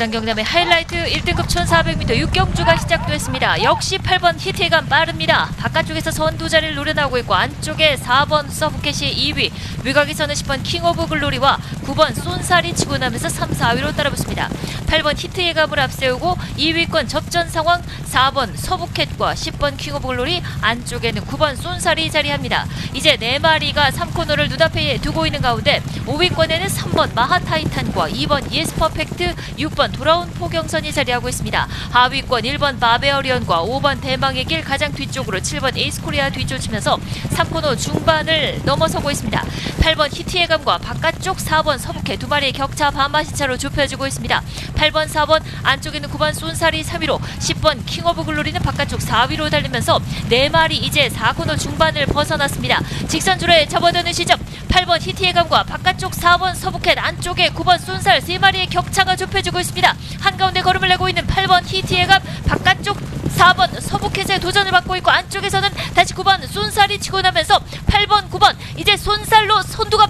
부산 경남의 하이라이트 1등급 1400m 육경주가 시작됐습니다. 역시 8번 히트감 빠릅니다. 바깥쪽에서 선두 자리를 노려나오고 있고 안쪽에 4번 서브캣이 2위, 외곽에서는 10번 킹 오브 글로리와 9번 쏜살이 치고 나면서 3, 4위로 따라붙습니다. 8번 히트 예감을 앞세우고 2위권 접전 상황 4번 서브캣과 10번 킹 오브 글로리 안쪽에는 9번 쏜살이 자리합니다. 이제 네 마리가 3코너를 눈앞에 두고 있는 가운데 5위권에는 3번 마하타이탄과 2번 예스 퍼펙트, 6번 돌아온 포경선이 자리하고 있습니다. 하위권 1번 바베어리언과 5번 대망의 길 가장 뒤쪽으로 7번 에이스 코리아 뒤쫓으면서 3코너 중반을 넘어서고 있습니다. 8번 히트예감과 바깥쪽 4번 서북해 두 마리의 격차 반마시차로 좁혀지고 있습니다. 8번, 4번 안쪽에는 9번 쏜살이 3위로 10번 킹 오브 글로리는 바깥쪽 4위로 달리면서 네 마리 이제 4코너 중반을 벗어났습니다. 직선주로에 접어드는 시점 8번 히트예감과 바깥쪽 4번 서북해 안쪽에 9번 쏜살 세 마리의 격차가 좁혀지고 있습니다. 한가운데 걸음을 내고 있는 8번 히트예감 바깥쪽 4번 서북해에 도전을 받고 있고 안쪽에서는 다시 9번 쏜살이 치고 나면서 8번 9번 이제 쏜살로 선두가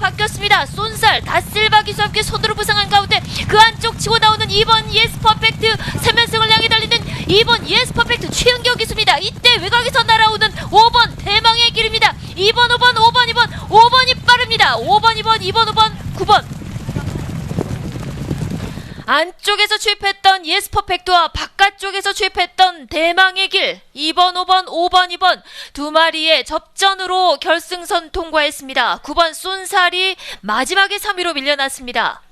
바뀌었습니다. 쏜살 다실바 기수와 함께 손으로 부상한 가운데 그 안쪽 치고 나오는 2번 예스 퍼펙트 3연승을 향해 달리는 2번 예스 퍼펙트 최은경 기수입니다. 이때 외곽에서 날아오는 5번 대망의 길입니다. 2번 5번 5번 2번 5번이 빠릅니다. 5번 2번 2번 5번 9번 안쪽에서 추입했던 예스 퍼펙트와 바깥쪽에서 추입했던 대망의 길 2번, 5번, 5번, 2번 두 마리의 접전으로 결승선 통과했습니다. 9번 쏜살이 마지막에 3위로 밀려났습니다.